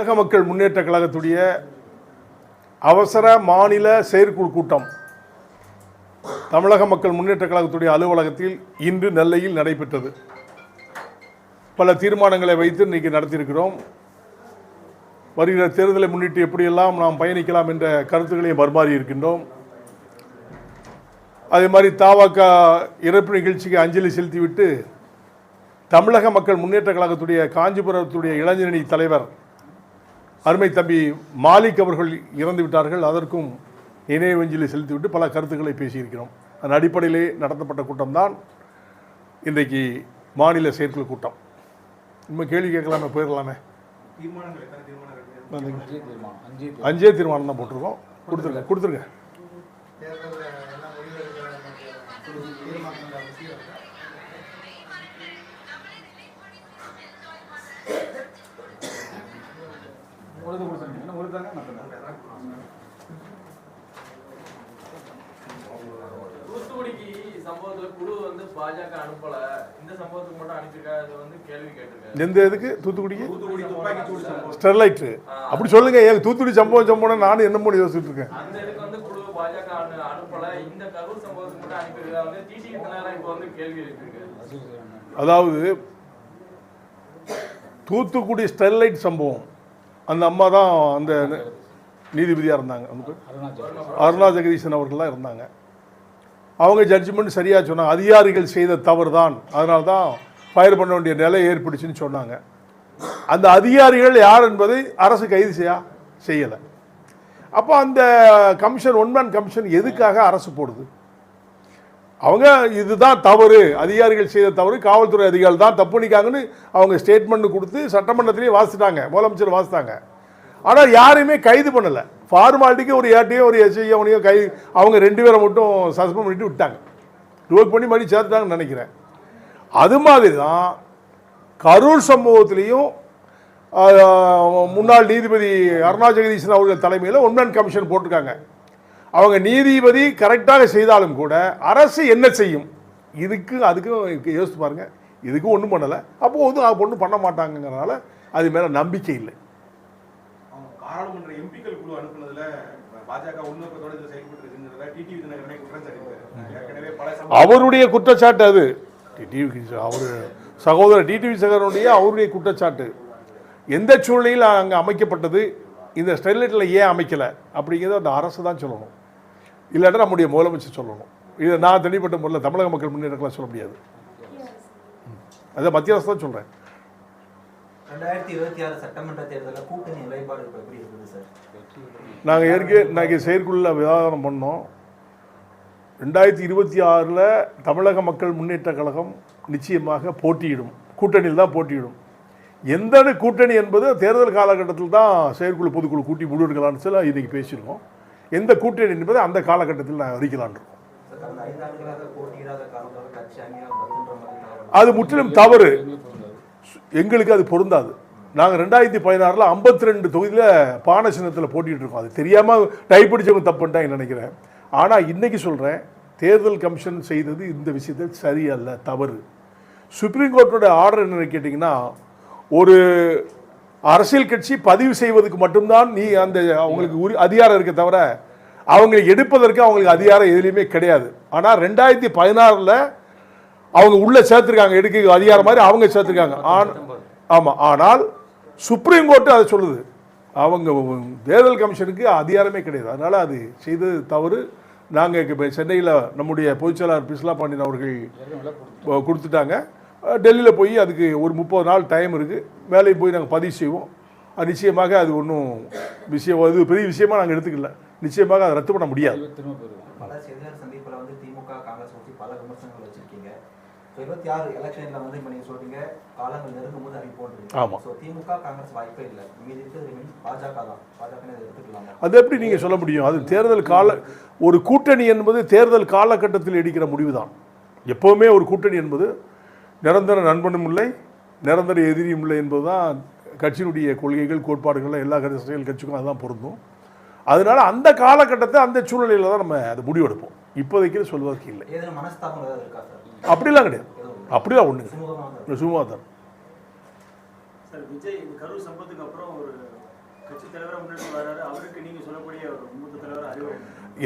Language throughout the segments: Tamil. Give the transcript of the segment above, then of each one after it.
தமிழக மக்கள் முன்னேற்ற கழகத்துடைய அவசர மாநில செயற்குழு கூட்டம் தமிழக மக்கள் முன்னேற்ற கழகத்துடைய அலுவலகத்தில் இன்று நெல்லையில் நடைபெற்றது. பல தீர்மானங்களை வைத்து இன்றைக்கு நடத்தியிருக்கிறோம். வருகிற தேர்தலை முன்னிட்டு எப்படியெல்லாம் நாம் பயணிக்கலாம் என்ற கருத்துக்களையும் பரிமாறி இருக்கின்றோம். அதே மாதிரி தாவாக்கா இறப்பு நிகழ்ச்சிக்கு அஞ்சலி செலுத்திவிட்டு தமிழக மக்கள் முன்னேற்ற கழகத்துடைய காஞ்சிபுரத்துடைய இளைஞரணி தலைவர் அருமை தம்பி மாலிக் அவர்கள் இறந்து விட்டார்கள். அதற்கும் நினைவஞ்சலி செலுத்திவிட்டு பல கருத்துக்களை பேசியிருக்கிறோம். அதன் அடிப்படையிலே நடத்தப்பட்ட கூட்டம்தான் இன்றைக்கு மாநில செயற்குழு கூட்டம். இன்னும் கேள்வி கேட்கலாமே? போயிடலாமே. அஞ்சே தீர்மானம் தான் போட்டிருக்கோம். கொடுத்துருங்க கொடுத்துருங்க தேர்தலில் எல்லாம் முடிவெடுக்கிற தீர்மானங்கள் அவசியம் இருக்கா? உழுது கொடுத்துருங்க என்ன உழுதாங்க நான் தந்தேன். தூத்துக்குடிக்கு சம்பவத்துல குழு வந்து பாஜக அனுப்பல. இந்த சம்பவத்துக்கு மட்டும் அனுப்பியிருக்காரு அது வந்து கேள்வி கேட்டிருக்காரு. எந்த இதுக்கு தூத்துக்குடிக்கு? தூத்துக்குடி துப்பாக்கி சூடு சம்பவம். ஸ்டெர்லைட்டு. அப்படி சொல்லுங்க ஏன் தூத்துக்குடி சம்பவம் சம்பவம் நானும் என்ன பண்ணி யோசிச்சுட்டு இருக்கேன். அந்த இதுக்கு வந்து குழு பாஜக அனு- அனுப்பல. இந்த கரூர் சம்பவத்துக்கு மட்டும் அனுப்பியிருக்காரு வந்து டிடி இப்போ வந்து கேள்வி எழுப்பியிருக்கு அதாவது தூத்துக்குடி ஸ்டெர்லைட் சம்பவம். அந்த அம்மா தான் அந்த நீதிபதியாக இருந்தாங்க. அருணா ஜெகதீசன் அவர்கள்லாம் இருந்தாங்க. அவங்க ஜட்ஜ்மெண்ட் சரியாக சொன்னாங்க அதிகாரிகள் செய்த தவறு தான் அதனால தான் ஃபயர் பண்ண வேண்டிய நிலை ஏற்பட்டுச்சுன்னு சொன்னாங்க. அந்த அதிகாரிகள் யார் என்பதை அரசு கைது செய்ய செய்யலை. அப்போ அந்த கமிஷன் ஒன்மேன் கமிஷன் எதுக்காக அரசு போடுது? அவங்க இதுதான் தவறு. அதிகாரிகள் செய்த தவறு. காவல்துறை அதிகாரிகள் தான் தப்பு பண்ணிக்காங்கன்னு அவங்க ஸ்டேட்மெண்ட் கொடுத்து சட்டமன்றத்திலேயே வாசிட்டாங்க முதலமைச்சர் வாசித்தாங்க. ஆனால் யாரையுமே கைது பண்ணலை. ஃபார்மாலிட்டிக்கு ஒரு ஏட்டையும் ஒரு எஸ்ஐயோ கை அவங்க ரெண்டு பேரை மட்டும் சஸ்பெண்ட் பண்ணிட்டு விட்டாங்க. ரிவோக் பண்ணி மறுபடியும் சேர்த்துட்டாங்கன்னு நினைக்கிறேன். அது மாதிரி தான் கரூர் சம்பவத்திலையும் முன்னாள் நீதிபதி அருணா ஜெகதீசன் அவர்கள் தலைமையில் ஒன்மேன் கமிஷன் போட்டிருக்காங்க. அவங்க நீதிபதி கரெக்டாக செய்தாலும் கூட அரசு என்ன செய்யும்? இதுக்கு அதுக்கும் யோசித்து பாருங்க. இதுக்கும் ஒன்றும் பண்ணலை. அப்போது வந்து ஒன்றும் பண்ண மாட்டாங்கங்கிறனால அது மேலே நம்பிக்கை இல்லை. பாராளுமன்ற எம்பிக்கள் குழு அனுப்புனதுல பாஜக உள்நோக்கத்தோட இதுல செயல்பட்டு இருக்குங்கிறத டிடிவி தினகரனை குற்றம் சாட்டியிருக்காரு ஏற்கனவே பல சம்பவம் அவருடைய குற்றச்சாட்டு அது. டிடிவி அவர் சகோதரர் டிடிவி சகோதரனுடைய அவருடைய குற்றச்சாட்டு. எந்த சூழ்நிலையில் அங்கே அமைக்கப்பட்டது? இந்த ஸ்டெர்லைட்டில் ஏன் அமைக்கலை? அப்படிங்கிறத அந்த அரசு தான் சொல்லணும். இல்லாட்டா நம்முடைய முதலமைச்சர் சொல்லணும். இதை நான் தனிப்பட்ட முறையில் தமிழக மக்கள் முன்னேற்றலாம் சொல்ல முடியாது. அதை மத்திய அரசு தான் சொல்கிறேன் ரெண்டாயிரத்தி இருபத்தி ஆறு சட்டமன்ற தேர்தலில் கூட்டணி நிலைப்பாடு எப்படி இருக்குது சார்? நாங்கள் ஏற்கனவே இன்னைக்கு செயற்குழுல விவாதம் பண்ணோம். ரெண்டாயிரத்தி இருபத்தி ஆறில் தமிழக மக்கள் முன்னேற்ற கழகம் நிச்சயமாக போட்டியிடும். கூட்டணியில் தான் போட்டியிடும். எந்த கூட்டணி என்பது தேர்தல் காலகட்டத்தில் தான் செயற்குழு பொதுக்குழு கூட்டி முடிவெடுக்கலாம்னு சொல்லி இன்றைக்கி பேசியிருக்கோம். எந்த கூட்டணி என்பதை அந்த காலகட்டத்தில் நான் அறிக்கலான் இருக்கோம். அது முற்றிலும் தவறு. எங்களுக்கு அது பொருந்தாது. நாங்கள் ரெண்டாயிரத்தி பதினாறில் ஐம்பத்தி ரெண்டு தொகுதியில் பானை சின்னத்தில் போட்டிகிட்டு இருக்கோம். அது தெரியாமல் டைப் பிடிச்சவங்க தப்புன்ட்டாங்க நினைக்கிறேன்? ஆனால் இன்றைக்கி சொல்கிறேன் தேர்தல் கமிஷன் செய்தது இந்த விஷயத்தில் சரியல்ல தவறு. சுப்ரீம் கோர்ட்டோட ஆர்டர் என்னென்னு கேட்டிங்கன்னா ஒரு அரசியல் கட்சி பதிவு செய்வதற்கு மட்டும்தான் நீ அந்த அவங்களுக்கு உரி அதிகாரம் இருக்க தவிர அவங்களை எடுப்பதற்கு அவங்களுக்கு அதிகாரம் எதுலேயுமே கிடையாது. ஆனால் ரெண்டாயிரத்தி பதினாறில் அவங்க உள்ள சேர்த்துருக்காங்க எடுக்க அதிகாரம் மாதிரி அவங்க சேர்த்துருக்காங்க. ஆன் ஆமாம் ஆனால் சுப்ரீம் கோர்ட்டு அதை சொல்லுது. அவங்க தேர்தல் கமிஷனுக்கு அதிகாரமே கிடையாது. அதனால் அது செய்தது தவறு. நாங்கள் இப்போ சென்னையில் நம்முடைய பொதுச்செயலாளர் பிஸ்லா பாண்டியன் அவர்கள் கொடுத்துட்டாங்க. டெல்லியில் போய் அதுக்கு ஒரு முப்பது நாள் டைம் இருக்குது வேலையை போய் நாங்கள் பதிவு செய்வோம். நிச்சயமாக அது ஒன்றும் விஷயம் அது பெரிய விஷயமா நாங்கள் எடுத்துக்கல. நிச்சயமாக அதை ரத்து பண்ண முடியாது. இருபத்தி ஆறு எலெக்ஷனில் வந்து இப்போ நீங்கள் சொல்றீங்க காலங்கள் நெருங்கும் போது அறிவிப்போன்றீங்க ஆமா. ஸோ திமுக காங்கிரஸ் வாய்ப்பே இல்லை. மீதி இருக்கிறது பாஜக தான். பாஜக எடுத்துக்கலாமா? அது எப்படி நீங்கள் சொல்ல முடியும்? அது தேர்தல் கால ஒரு கூட்டணி என்பது தேர்தல் காலகட்டத்தில் எடுக்கிற முடிவு தான் எப்போவுமே ஒரு கூட்டணி என்பது நிரந்தர நண்பனும் இல்லை நிரந்தர எதிரியும் இல்லை என்பது தான் கட்சியினுடைய கொள்கைகள் கோட்பாடுகள் எல்லா அரசியல் கட்சிக்கும் அதுதான் பொருந்தும். அதனால அந்த காலகட்டத்தை அந்த சூழ்நிலையில் தான் நம்ம அதை முடிவெடுப்போம். இப்போதைக்கு சொல்வதற்கு இல்லை. அப்படிலாம் கிடையாது. அப்படிலாம் ஒன்றுங்க சும்மா தான்?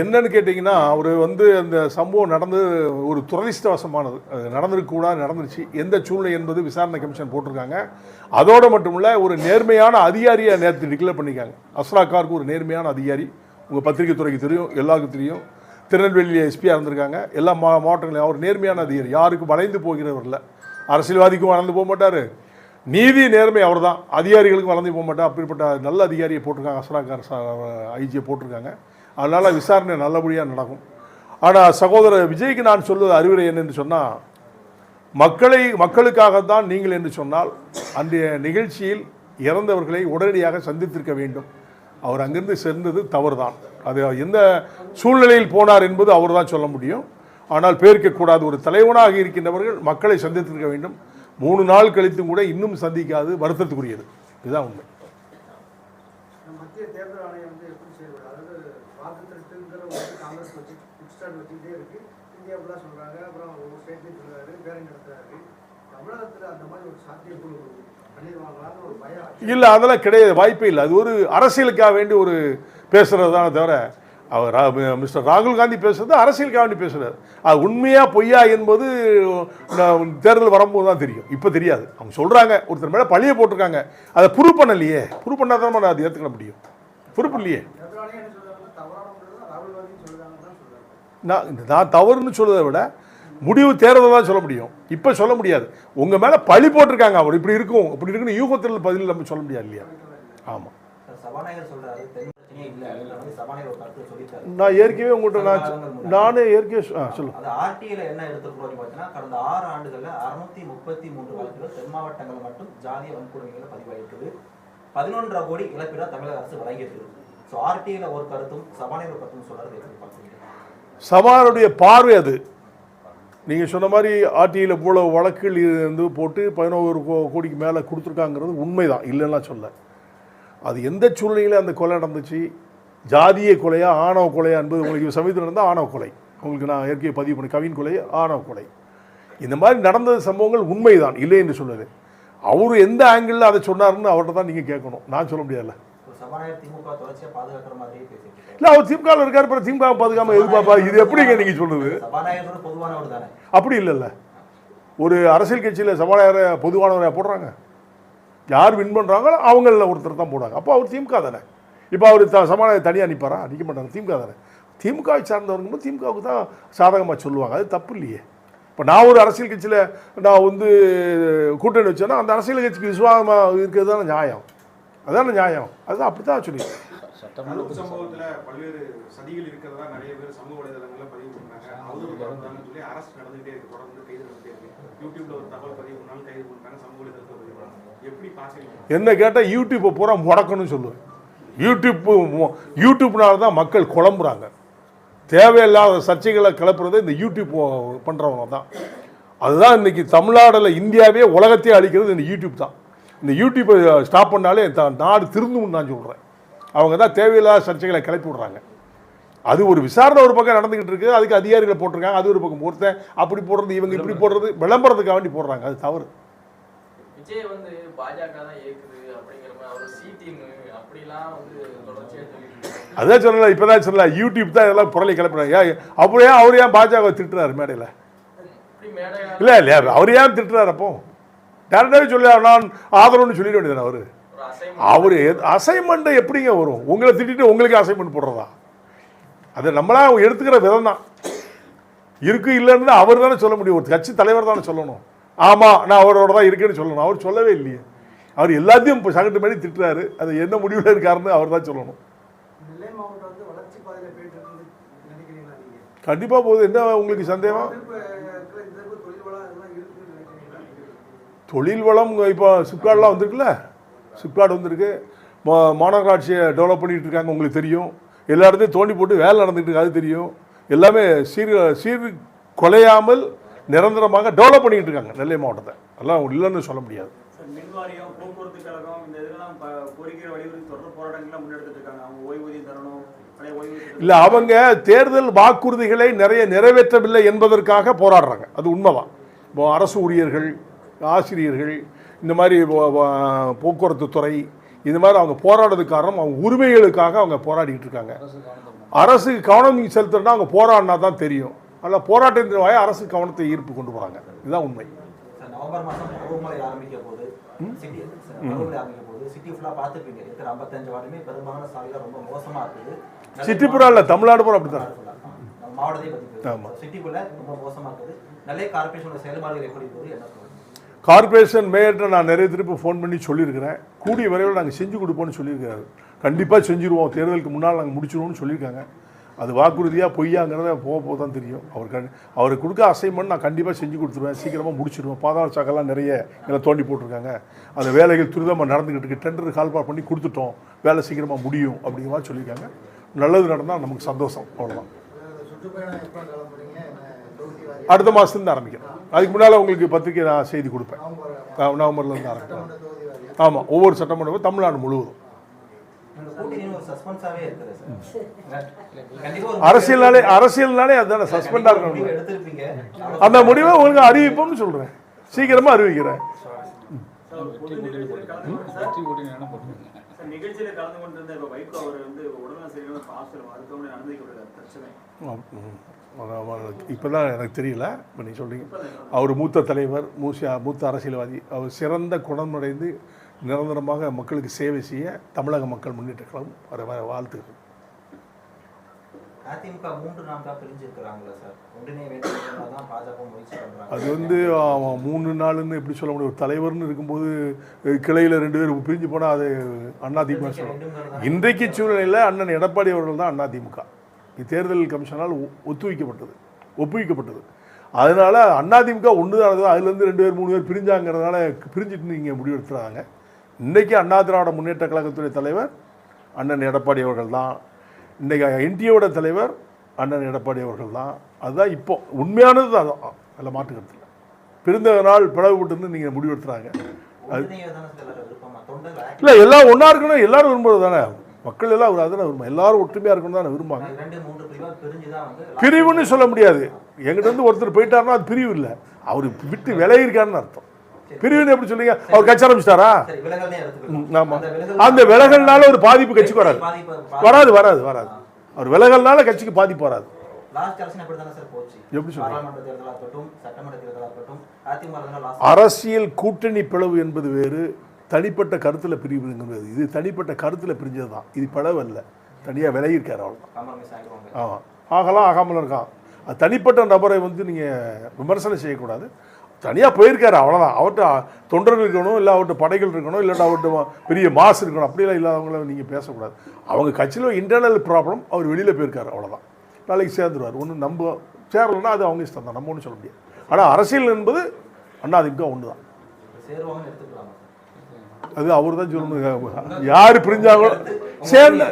என்னன்னு கேட்டிங்கன்னா அவர் வந்து அந்த சம்பவம் நடந்து ஒரு துரதிஷ்டவசமானது அது நடந்திருக்க கூடாது நடந்துருச்சு. எந்த சூழ்நிலை என்பது விசாரணை கமிஷன் போட்டிருக்காங்க. அதோடு மட்டும் இல்லை ஒரு நேர்மையான அதிகாரியை நேற்று டிக்ளேர் பண்ணியிருக்காங்க. அஸ்ரா கார்க்கு ஒரு நேர்மையான அதிகாரி. உங்கள் பத்திரிகை துறைக்கு தெரியும் எல்லாருக்கும் தெரியும். திருநெல்வேலியில் எஸ்பியாக இருந்திருக்காங்க. எல்லா மா மாவட்டங்களையும் அவர் நேர்மையான அதிகாரி. யாருக்கும் வளைந்து போகிறவரில் அரசியல்வாதிக்கும் வளர்ந்து போக மாட்டார். நீதி நேர்மை அவர் தான் அதிகாரிகளுக்கும் வளர்ந்து போக மாட்டார். அப்படிப்பட்ட நல்ல அதிகாரியை போட்டிருக்காங்க. அசராக்கார் ஐஜியை போட்டிருக்காங்க. அதனால் விசாரணை நல்லபடியாக நடக்கும். ஆனால் சகோதரர் விஜய்க்கு நான் சொல்வது அறிவுரை என்னென்னு சொன்னால் மக்களை மக்களுக்காகத்தான் நீங்கள் என்று சொன்னால் அன்றைய நிகழ்ச்சியில் இறந்தவர்களை உடனடியாக சந்தித்திருக்க வேண்டும். அவர் அங்கிருந்து சென்றது தவறுதான். அது எந்த சூழ்நிலையில் போனார் என்பது அவர் தான் சொல்ல முடியும். ஆனால் பேர்க்கக்கூடாது ஒரு தலைவனாக இருக்கின்றவர்கள் மக்களை சந்தித்திருக்க வேண்டும். மூணு நாள் கழித்தும் கூட இன்னும் சந்திக்காது வருத்தத்துக்குரியது. இதுதான் உண்மை. இல்லை அதெல்லாம் கிடையாது. வாய்ப்பே இல்லை. அது ஒரு அரசியலுக்காக வேண்டி ஒரு பேசுகிறது தானே தவிர அவர் மிஸ்டர் ராகுல் காந்தி பேசுறது அரசியலுக்காக வேண்டி பேசுறாரு. அது உண்மையா பொய்யா என்பது தேர்தல் வரும்போது தான் தெரியும். இப்போ தெரியாது. அவங்க சொல்கிறாங்க ஒருத்தர் மேலே பழிய போட்டிருக்காங்க. அதை ப்ரூவ் பண்ணலையே. ப்ரூவ் பண்ணாதான் நான் அதை ஏற்றுக்க முடியும். ப்ரூவ் இல்லையே நான் நான் தவறுன்னு சொல்கிறத விட முடிவு தேர்தல் தான் சொல்ல முடியும். இப்போ சொல்ல முடியாது. உங்கள் மேலே பழி போட்டிருக்காங்க. அவர் இப்படி இருக்கும். இப்படி இருக்குன்னு யூகத்தில் பதில் நம்ம சொல்ல முடியாது இல்லையா? ஆமாம் நான் ஏற்கனவே உங்கள்கிட்ட நான் நானே ஏற்கனவே சொ- ஆ சொல்லுங்க. அது ஆர்டிஐல என்ன எடுத்துக்கிறோம் பார்த்தீங்கன்னா கடந்த ஆறு ஆண்டுகள்ல அறுநூத்தி முப்பத்தி மூன்று வழக்குகள் தென் மாவட்டங்கள் மட்டும் ஜாதிய வன்கொடுமைகளை பதிவாயிருக்குது. பதினொன்றரை கோடி இழப்பீடா தமிழக அரசு வழங்கியிருக்கு. ஸோ ஆர்டிஐல ஒரு கருத்தும் சபாநாயகர் கருத்தும் சொல்றது எப்படி பார்க்குறீங்க பார்வை அது. நீங்கள் சொன்ன மாதிரி ஆர்டியில் போல வழக்குகள் இருந்து போட்டு பதினோரு கோடிக்கு மேலே கொடுத்துருக்காங்கிறது உண்மைதான் இல்லைன்னா சொல்ல. அது எந்த சூழ்நிலையில் அந்த கொலை நடந்துச்சு? ஜாதிய கொலையா ஆணவ கொலையா என்பது உங்களுக்கு சமயத்தில் நடந்தால் ஆணவ கொலை. உங்களுக்கு நான் ஏற்கனவே பதிவு பண்ணி கவின் கொலை ஆணவ கொலை. இந்த மாதிரி நடந்த சம்பவங்கள் உண்மைதான் இல்லை என்று சொல்லுது அவர் எந்த ஆங்கிளில் அதை சொன்னாருன்னு அவர்கிட்ட தான் நீங்கள் கேட்கணும். நான் சொல்ல முடியாதுல்ல. இல்லை அவர் திமுகவில் இருக்கார் அப்புறம் திமுக பாதுகாம எதிர்பார்ப்பா இது எப்படிங்க பொதுவானவர் தானே? அப்படி இல்லைல்ல. ஒரு அரசியல் கட்சியில் சபாநாயகரை பொதுவானவரை போடுறாங்க. யார் வின் பண்ணுறாங்களோ அவங்களில் ஒருத்தர் தான் போடுவாங்க. அப்போ அவர் திமுக தானே? இப்போ அவர் த சபாநாயகர் தனியாக நிற்பாரா நிற்க மாட்டாங்க திமுக தானே? திமுகவை சார்ந்தவங்க திமுகவுக்கு தான் சாதகமாக சொல்லுவாங்க. அது தப்பு இல்லையே. இப்போ நான் ஒரு அரசியல் கட்சியில் நான் வந்து கூட்டணி வச்சேன்னா அந்த அரசியல் கட்சிக்கு விசுவாசமாக இருக்கிறது தானே நியாயம். அதான நியாயம். அதுதான் அப்படி தான் சொல்லி கரூர் சம்பவத்துல பல்வேறு சதிகள் இருக்கிறதா நிறைய பேர் சமூக வலைதளங்கள்ல பதிவு பண்றாங்க. அவதூறு சொல்லி அரசு நடந்துகிட்டே இருக்கு. தொடர்ந்து கைது நடந்துட்டே இருக்கு. யூடியூப்ல ஒரு தகவல் பதிவு பண்ணாலும் கைது பண்றாங்க. சமூக வலைதளத்துல பதிவு பண்றாங்க. எப்படி பாக்குறீங்க என்ன கேட்டால் யூடியூப்பை பூரா முடக்கணும்னு சொல்லுவேன். யூடியூப் யூடியூப்னால தான் மக்கள் குழம்புறாங்க. தேவையில்லாத சர்ச்சைகளை கிளப்புறது இந்த யூடியூப் பண்ணுறவங்க தான். அதுதான் இன்னைக்கு தமிழ்நாடுல இந்தியாவே உலகத்தையே அழிக்கிறது இந்த யூடியூப் தான். இந்த யூடியூப்பை ஸ்டாப் பண்ணாலே த- நாடு திருந்தும்னு நான் சொல்கிறேன் அவங்க தான் தேவையில்லாத சர்ச்சைகளை கிளப்பி விடுறாங்க. அது ஒரு விசாரணை ஒரு பக்கம் நடந்துகிட்டு இருக்கு அதுக்கு அதிகாரிகளை போட்டிருக்காங்க அது ஒரு பக்கம் ஒருத்தன் அப்படி போடுறது இவங்க இப்படி போடுறது விளம்பரத்துக்காக வேண்டி போடுறாங்க அது தவறு. விஜய் வந்து பாஜக தான் இயக்குது அப்படிங்கிற மாதிரி அவர் சி டீம் அப்படிலாம் வந்து தொடர்ச்சியா சொல்லிட்டு இருக்காங்க. அதான் சொல்லல இப்பதான் சொல்லல யூடியூப் தான் இதெல்லாம் புரளி கிளப்புறாங்க அப்படியே அவர் ஏன் பாஜக திட்டுறாரு மேடையில்? இல்லை இல்லை அவர் ஏன் திட்டுறாரு அப்போ? டேரக்டாகவே சொல்ல நான் ஆதரவுன்னு சொல்லிட வேண்டியதானே அவர்? அவர் அசைன்மெண்ட்டை எப்படிங்க வரும்? உங்களை திட்டிட்டு உங்களுக்கு அசைன்மெண்ட் போடுறதா? அது நம்மளா எடுத்துக்கிற விதம் தான் இருக்கு இல்லைன்னு அவர் தானே சொல்ல முடியும். ஒரு கட்சி தலைவர் தானே சொல்லணும். ஆமாம் நான் அவரோட தான் இருக்கேன்னு சொல்லணும். அவர் சொல்லவே இல்லையே. அவர் எல்லாத்தையும் இப்போ சகட்டு மாதிரி திட்டுறாரு. அது என்ன முடிவில் இருக்காருன்னு அவர் தான் சொல்லணும். கண்டிப்பாக போகுது. என்ன உங்களுக்கு சந்தேகம்? தொழில் வளம் தொழில் இப்போ சிப்காட்லாம் வந்திருக்குல்ல? சிப்காட் வந்திருக்கு. மா- மாநகராட்சியை டெவலப் பண்ணிட்டு இருக்காங்க உங்களுக்கு தெரியும். எல்லா இடத்தையும் தோண்டி போட்டு வேலை நடந்துட்டு இருக்கு அது தெரியும். எல்லாமே சீர் சீர் குலையாமல் நிரந்தரமாக டெவலப் பண்ணிட்டு இருக்காங்க நெல்லை மாவட்டத்தை. அதெல்லாம் இல்லைன்னு சொல்ல முடியாது. இல்லை அவங்க தேர்தல் வாக்குறுதிகளை நிறைய நிறைவேற்றவில்லை என்பதற்காக போராடுறாங்க. அது உண்மைதான். இப்போ அரசு ஊழியர்கள் ஆசிரியர்கள் இந்த மாதிரி போக்குவரத்து துறை இந்த மாதிரி அவங்க போராடுறதுக்கு காரணம் அவங்க உரிமைகளுக்காக அவங்க போராடிட்டு இருக்காங்க. அரசு கவனம் செலுத்துறதுனா அவங்க போராடினா தான் தெரியும். அதில் போராட்டத்தின் வாய அரசு கவனத்தை ஈர்ப்பு கொண்டு போகிறாங்க இதுதான் உண்மை. சிட்டிப்புறா இல்லை தமிழ்நாடு பூரா அப்படி தான் நம்ம மாவட்டத்தை பற்றி ஆமா. சிட்டிக்குள்ள ரொம்ப மோசமாக இருக்குது. நல்ல கார்பரேஷனோட செயல்பாடுகள் எப்படி போகுது என்ன கார்பரேஷன் கார்ப்பரேஷன் மேயர்கிட்ட நான் நிறைய திருப்பி ஃபோன் பண்ணி சொல்லியிருக்கிறேன். கூடிய விரைவில் நாங்கள் செஞ்சு கொடுப்போம்னு சொல்லியிருக்காரு கண்டிப்பாக செஞ்சுருவோம். தேர்தலுக்கு முன்னால் நாங்கள் முடிச்சிருவோம்னு சொல்லியிருக்காங்க. அது வாக்குறுதியாக பொய்யாங்கிறத போக போக தான் தெரியும். அவர் கண் அவருக்கு கொடுக்க அசைன்மெண்ட் நான் கண்டிப்பாக செஞ்சு கொடுத்துருவேன். சீக்கிரமாக முடிச்சிடுவேன் பாதாள சாக்கெல்லாம் நிறைய இதில் தோண்டி போட்டிருக்காங்க. அந்த வேலைகள் துரிதமாக நடந்துக்கிட்டு இருக்கு. டெண்டர் கால்பார் பண்ணி கொடுத்துட்டோம். வேலை சீக்கிரமாக முடியும் அப்படிங்கிற மாதிரி சொல்லியிருக்காங்க. நல்லது நடந்தால் நமக்கு சந்தோஷம். அவ்வளோதான் அடுத்த மாதத்துலேருந்து ஆரம்பிக்கிறேன் அதுக்கு முன்னால் உங்களுக்கு பத்திரிக்கை நான் செய்தி கொடுப்பேன். நவம்பர் நவம்பர்லேருந்து ஆரம்பிக்கிறேன் ஆமாம் ஒவ்வொரு சட்டமன்றமும் தமிழ்நாடு முழுவதும். அரசியல்னாலே அரசியல்னாலே அதுதானே சஸ்பெண்டாக இருக்கணும். அந்த முடிவை உங்களுக்கு அறிவிப்போம்னு சொல்கிறேன் சீக்கிரமாக அறிவிக்கிறேன். நிகழ்ச்சியில கலந்து கொண்டு சார் வெற்றி கூட்டணி என்ன போட்டுருங்க சார், நிகழ்ச்சியில கலந்து கொண்டிருந்த இப்ப வைகோ அவர் வந்து உடல்நல சரியில்லாம ஹாஸ்பிட்டல் மருத்துவமனை அனுமதிக்கப்பட்டார் பிரச்சனை இப்போ தான் எனக்கு தெரியல இப்போ நீ சொல்றீங்க. அவர் மூத்த தலைவர் மூசியா மூத்த அரசியல்வாதி. அவர் சிறந்த குணமடைந்து நிரந்தரமாக மக்களுக்கு சேவை செய்ய தமிழக மக்கள் முன்னேற்ற கழகம் வர வர வாழ்த்துக்கள் அது வந்து மூணு நாளுன்னு எப்படி சொல்ல முடியும்? ஒரு தலைவர்னு இருக்கும்போது கிளையில ரெண்டு பேர் பிரிஞ்சு போனால் அது அதிமுக சொல்லணும் இன்றைக்கு சூழ்நிலையில் அண்ணன் எடப்பாடி அவர்கள் தான் அதிமுக தேர்தல் கமிஷனால் ஒ- ஒத்துவைக்கப்பட்டது ஒப்புவிக்கப்பட்டது. அதனால அதிமுக ஒன்று தான் அதுலேருந்து ரெண்டு பேர் மூணு பேர் பிரிஞ்சாங்கிறதுனால பிரிஞ்சுட்டு நீங்கள் முடிவெடுத்துறாங்க. இன்றைக்கி அண்ணா திராவிட முன்னேற்ற கழகத்துடைய தலைவர் அண்ணன் எடப்பாடி அவர்கள் தான் இன்றைக்கி என்டிஏவோட தலைவர் அண்ணன் எடப்பாடி அவர்கள் தான் அதுதான் இப்போ உண்மையானது அதான் அதில் மாற்றுக்கிறது இல்லை பிறந்ததனால் பிளவுபட்டுன்னு நீங்கள் முடிவெடுத்துறாங்க. இல்லை எல்லாம் ஒன்றா இருக்கணும் எல்லாரும் விரும்புறது தானே மக்கள் எல்லாம் அதுதானே விரும்பும் எல்லாரும் ஒற்றுமையாக இருக்கணும் தானே விரும்பாங்க வந்து பிரிவுன்னு சொல்ல முடியாது. எங்கிட்ட இருந்து ஒருத்தர் போயிட்டாருன்னா அது பிரிவு இல்லை. அவர் விட்டு விலகிருக்காருன்னு அர்த்தம். பிரிவுன்னு எப்படி சொல்லுங்க அவர் கட்சி ஆரம்பிச்சிட்டாரா? ஆமா. அந்த விலகல் அந்த விலகல்னால ஒரு பாதிப்பு கட்சிக்கு வராது. வராது. வராது வராது அவர் விலகல்னால கட்சிக்கு பாதிப்பு வராது. சொல்றீங்க? அரசியல் கூட்டணி பிளவு என்பது வேறு தனிப்பட்ட கருத்தில் பிரிவுங்கிறது இது தனிப்பட்ட கருத்தில் பிரிஞ்சது தான் இது பிளவு அல்ல தனியாக காம்ப்ரமைஸ் ஆகிடுவாங்க ஆமாம் ஆகலாம் ஆகாமல் இருக்கான் அது தனிப்பட்ட நபரை வந்து நீங்கள் விமர்சனம் செய்யக்கூடாது. தனியாக போயிருக்காரு அவ்வளோதான் அவர்கிட்ட தொண்டர்கள் இருக்கணும் இல்லை அவர்கிட்ட படைகள் இருக்கணும் இல்லாட்டா அவர்கிட்ட பெரிய மாசு இருக்கணும் அப்படிலாம் இல்லாதவங்கள நீங்கள் பேசக்கூடாது. அவங்க கட்சியில் இன்டர்னல் ப்ராப்ளம் அவர் வெளியில் போயிருக்காரு அவ்வளோதான் நாளைக்கு சேர்ந்துருவார். ஒன்றும் நம்ம சேரலைன்னா அது அவங்க இஷ்டம் தான் நம்ம ஒன்றும் சொல்ல முடியாது. ஆனால் அரசியல் என்பது அண்ணாதிமுக ஒன்று தான் அது அவர் தான் சொல்லணும் யார் பிரிஞ்சாங்களோ? சேர்ந்த.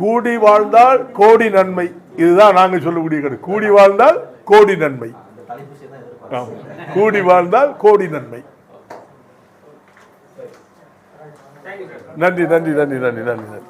கூடி வாழ்ந்தால் கோடி நன்மை. இதுதான் நாங்கள் சொல்லக்கூடிய கடை கூடி வாழ்ந்தால் கோடி நன்மை. ஆமாம் கூடி வாழ்ந்தால் கோடி நன்மை. நன்றி நன்றி நன்றி நன்றி நன்றி நன்றி.